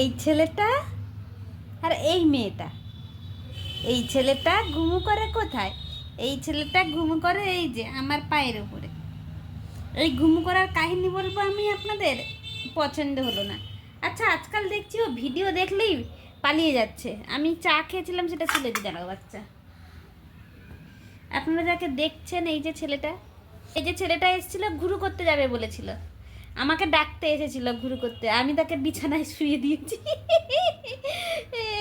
এই ছেলেটা আর এই মেয়েটা। এই ছেলেটা ঘুমু করে কোথায়? এই ছেলেটা ঘুমু করে এই যে আমার পায়ের উপরে। এই ঘুমু করার কাহিনী বলব আমি আপনাদের? পছন্দ হলো না। আচ্ছা আজকাল দেখছি ও ভিডিও দেখলেই পালিয়ে যাচ্ছে। আমি চা খেয়েছিলাম, সেটা ছেলে দিদার বাচ্চা। আপনারা যাকে দেখছেন, এই যে ছেলেটা, এই যে ছেলেটা এসেছিল, ঘুরু করতে যাবে বলেছিল। আমাকে ডাকতে এসেছিল ঘুরু করতে। আমি তাকে বিছানায় শুয়ে দিয়েছি।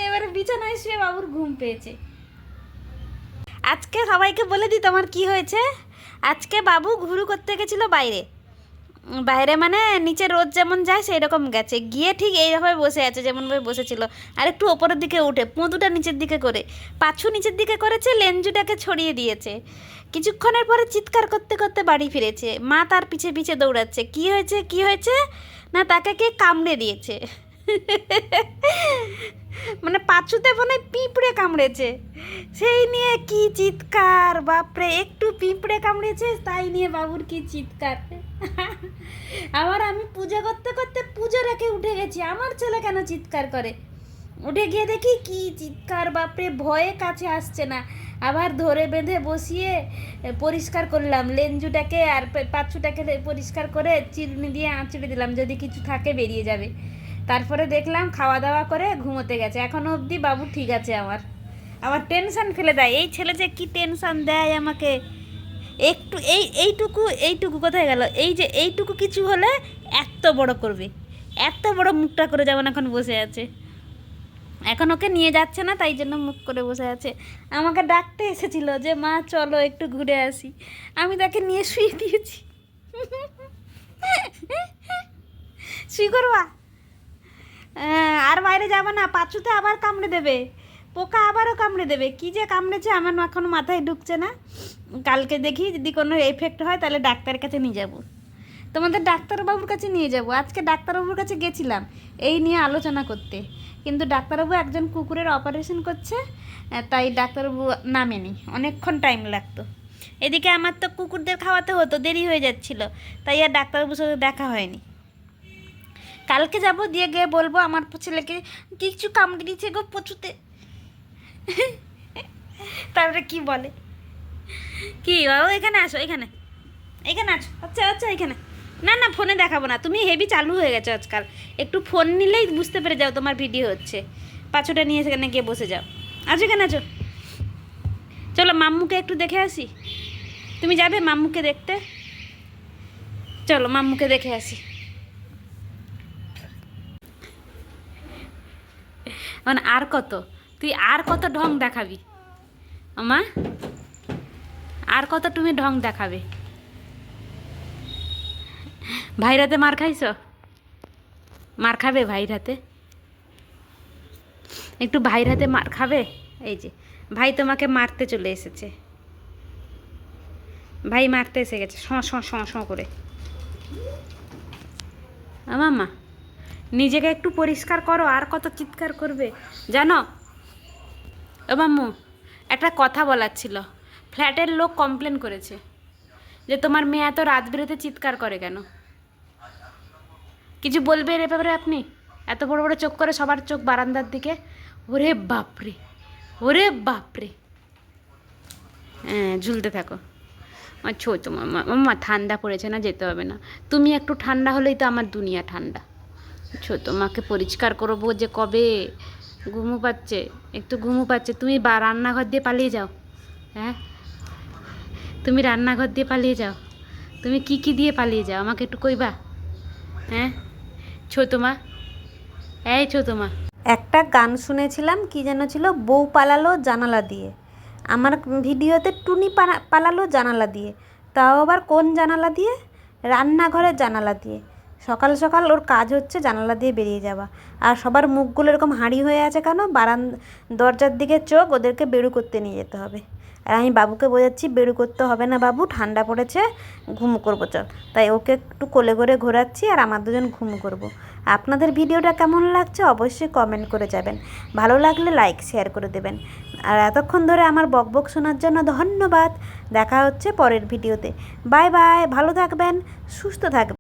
এবারে বিছানায় শুয়ে বাবুর ঘুম পেয়েছে। আজকে সবাইকে বলে দিই তোমার কি হয়েছে? আজকে বাবু ঘুরু করতে গেছিল বাইরে। বাইরে মানে নিচে রোদ যেমন যায় সেই রকম গেছে। গিয়ে ঠিক এইভাবে বসে আছে যেমনভাবে বসেছিল। আর একটু ওপরের দিকে উঠে পুঁতুটা নিচের দিকে করে। পাছু নিচের দিকে করেছে, লেঞ্জুটাকে ছড়িয়ে দিয়েছে। কিছুক্ষণের পরে চিৎকার করতে করতে বাড়ি ফিরেছে। মা তার পিছে পিছে দৌড়াচ্ছে। কি হয়েছে? কি হয়েছে? না, তাকে কে কামড়ে দিয়েছে? মানে পাঁচুতে মনে পিঁপড়ে কামড়েছে। সেই নিয়ে কি চিৎকার, বাপরে! একটু পিঁপড়ে কামড়েছে, তাই নিয়ে বাবুর কি চিৎকার। আবার আমি পূজা করতে করতে পুজো রেখে উঠে গেছি। আমার ছেলে কেন চিৎকার করে? উঠে গিয়ে দেখি কি চিৎকার, বাপরে, ভয়ে কাছে আসছে না। আবার ধরে বেঁধে বসিয়ে পরিষ্কার করলাম। লেঞ্জুটাকে আর পাচ্ছুটাকে পরিষ্কার করে চিরুনি দিয়ে আঁচড়ে দিলাম, যদি কিছু থাকে বেরিয়ে যাবে। তারপরে দেখলাম খাওয়া দাওয়া করে ঘুমোতে গেছে। এখনও অবধি বাবু ঠিক আছে আমার। আমার টেনশান ফেলে দেয়। এই ছেলে যে কি টেনশান দেয় আমাকে? একটু এই, এইটুকু এইটুকু কোথায় গেল? এই যে এইটুকু কিছু হলে এত বড় করবে। এত বড় মুখটা করে যেমন এখন বসে আছে। এখন ওকে নিয়ে যাচ্ছে না, তাই জন্য মুখ করে বসে আছে। আমাকে ডাকতে এসেছিল যে, মা, চলো একটু ঘুরে আসি। আমি তাকে নিয়ে শুয়ে দিয়েছি। শুই করবা? আর বাইরে যাবে না, পাঁচুতে আবার কামড়ে দেবে। পোকা আবারও কামড়ে দেবে। কি যে কামড়েছে আমার এখন মাথায় ঢুকছে না। কালকে দেখি যদি কোনো এফেক্ট হয় তাহলে ডাক্তারের কাছে নিয়ে যাব। তোমাদের ডাক্তারবাবুর কাছে নিয়ে যাব। আজকে ডাক্তারবাবুর কাছে গেছিলাম এই নিয়ে আলোচনা করতে। কিন্তু ডাক্তারবাবু একজন কুকুরের অপারেশন করছে তাই ডাক্তারবাবু নামেনি। অনেকক্ষণ টাইম লাগতো। এদিকে আমার তো কুকুরদের খাওয়াতে হতো, দেরি হয়ে যাচ্ছিল। তাই আর ডাক্তারবাবুর সাথে দেখা হয়নি। কালকে যাব, দিয়ে গিয়ে বলব আমার ছেলেকে, কিছু কামড়ে দিয়েছে গো পচুতে তারপরে কি বলে? কি, বাবু, এখানে আসো, এখানে। এখানে আসো আচ্ছা আচ্ছা এখানে। না না, ফোনে দেখাবো না। তুমি হেভি চালু হয়ে গেছো আজকাল। একটু ফোন নিলেই বুঝতে পেরে যাও তোমার ভিডিও হচ্ছে। পাঁচটা নিয়ে সেখানে গিয়ে বসে যাও। আছো এখানে আছো? চলো, মাম্মুকে একটু দেখে আসি। তুমি যাবে মাম্মুকে দেখতে? চলো, মাম্মুকে দেখে আসি। মানে আর কত? তুই আর কত ঢং দেখাবি? আমা আর কত তুমি ঢং দেখাবে? ভাইরাতে মার খাইছ? মার খাবে ভাইরাতে? একটু ভাইরাতে মার খাবে? এই যে, ভাই তোমাকে মারতে চলে এসেছে। ভাই মারতে এসে গেছে স স করে। আমাম্মা নিজেকে একটু পরিষ্কার করো, আর কত চিৎকার করবে? জানো ও মাম্মু একটা কথা বলার ছিল। ফ্ল্যাটের লোক কমপ্লেন করেছে যে তোমার মেয়ে এত রাত বেরোতে চিৎকার করে কেন? কিছু বলবে এর ব্যাপারে আপনি? এত বড় বড় চোখ করে সবার চোখ বারান্দার দিকে? ওরে বাপরে ওরে বাপরে। হ্যাঁ ঝুলতে থাকো। আমার ছোটো মামা মামা ঠান্ডা পড়েছে না যেতে হবে না। তুমি একটু ঠান্ডা হলেই তো আমার দুনিয়া ঠান্ডা। ছোটো মাকে পরিষ্কার করব যে কবে? ঘুমু পাচ্ছে, একটু ঘুমু পাচ্ছে। তুমি বা রান্নাঘর দিয়ে পালিয়ে যাও হ্যাঁ? তুমি রান্নাঘর দিয়ে পালিয়ে যাও। তুমি কি কি দিয়ে পালিয়ে যাও, আমাকে একটু কইবা হ্যাঁ? ছোটো মা এই ছোটো মা একটা গান শুনেছিলাম, কি যেন ছিল, বউ পালালো জানালা দিয়ে। আমার ভিডিওতে টুনি পালা- পালালো জানালা দিয়ে। তাও আবার কোন জানালা দিয়ে? রান্নাঘরের জানালা দিয়ে। সকাল সকাল ওর কাজ হচ্ছে জানালা দিয়ে বেরিয়ে যাওয়া। আর সবার মুখগুলো এরকম হাঁড়ি হয়ে আছে কেন? বারান, দরজার দিকে চোখ ওদেরকে বেরু করতে নিয়ে যেতে হবে। আর আমি বাবুকে বোঝাচ্ছি, বেরু করতে হবে না বাবু, ঠান্ডা পড়েছে, ঘুম করব, চল। তাই ওকে একটু কোলে করে ঘোরাচ্ছি আর আমার দুজন ঘুম করব। আপনাদের ভিডিওটা কেমন লাগছে অবশ্যই কমেন্ট করে যাবেন। ভালো লাগলে লাইক শেয়ার করে দেবেন। আর এতক্ষণ ধরে আমার বকবক শোনার জন্য ধন্যবাদ। দেখা হচ্ছে পরের ভিডিওতে। বাই বাই ভালো থাকবেন, সুস্থ থাকবেন।